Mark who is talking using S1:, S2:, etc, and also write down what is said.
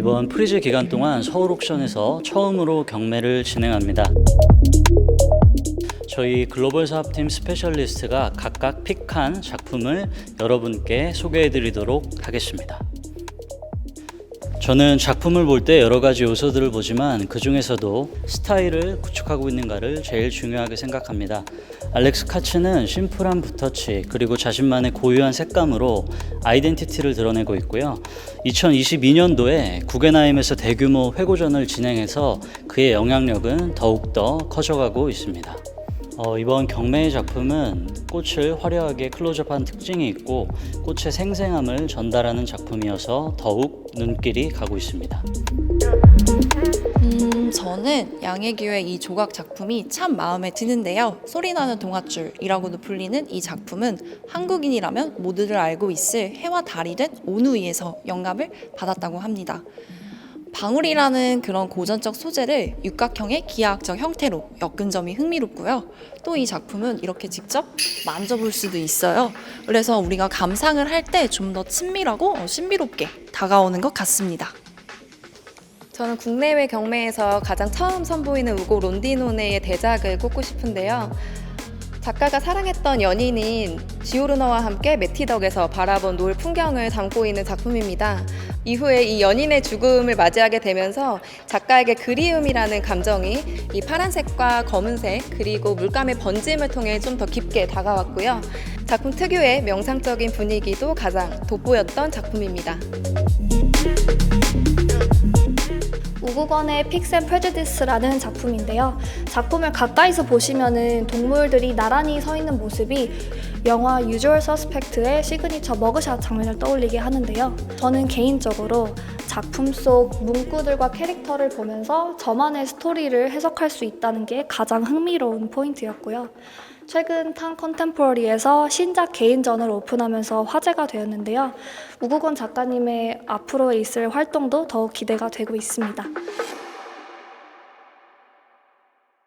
S1: 이번 프리즈 기간 동안 서울 옥션에서 처음으로 경매를 진행합니다. 저희 글로벌 사업팀 스페셜리스트가 각각 픽한 작품을 여러분께 소개해 드리도록 하겠습니다. 저는 작품을 볼 때 여러 가지 요소들을 보지만 그 중에서도 스타일을 구축하고 있는가를 제일 중요하게 생각합니다. 알렉스 카츠는 심플한 붓터치 그리고 자신만의 고유한 색감으로 아이덴티티를 드러내고 있고요. 2022년도에 구겐하임에서 대규모 회고전을 진행해서 그의 영향력은 더욱더 커져가고 있습니다. 어, 이번 경매의 작품은 꽃을 화려하게 클로즈업한 특징이 있고 꽃의 생생함을 전달하는 작품이어서 더욱 눈길이 가고 있습니다.
S2: 음, 저는 양혜규의 이 조각 작품이 참 마음에 드는데요. 소리나는 동아줄이라고도 불리는 이 작품은 한국인이라면 모두들 알고 있을 해와 달이 된 오누이에서 영감을 받았다고 합니다. 방울이라는 그런 고전적 소재를 육각형의 기하학적 형태로 엮은 점이 흥미롭고요. 또 이 작품은 이렇게 직접 만져볼 수도 있어요. 그래서 우리가 감상을 할 때 좀 더 친밀하고 어, 신비롭게 다가오는 것 같습니다.
S3: 저는 국내외 경매에서 가장 처음 선보이는 우고 론디노네의 대작을 꼽고 싶은데요. 작가가 사랑했던 연인인 지오르너와 함께 메티덕에서 바라본 노을 풍경을 담고 있는 작품입니다. 이후에 이 연인의 죽음을 맞이하게 되면서 작가에게 그리움이라는 감정이 이 파란색과 검은색 그리고 물감의 번짐을 통해 좀 더 깊게 다가왔고요. 작품 특유의 명상적인 분위기도 가장 돋보였던 작품입니다.
S4: 우구건의 픽스 앤 프레주디스라는 작품인데요. 작품을 가까이서 보시면은 동물들이 나란히 서 있는 모습이 영화 유주얼 서스펙트의 시그니처 머그샷 장면을 떠올리게 하는데요. 저는 개인적으로 작품 속 문구들과 캐릭터를 보면서 저만의 스토리를 해석할 수 있다는 게 가장 흥미로운 포인트였고요. 최근 탄 컨템포러리에서 신작 개인전을 오픈하면서 화제가 되었는데요. 우구건 작가님의 앞으로 있을 활동도 더욱 기대가 되고 있습니다.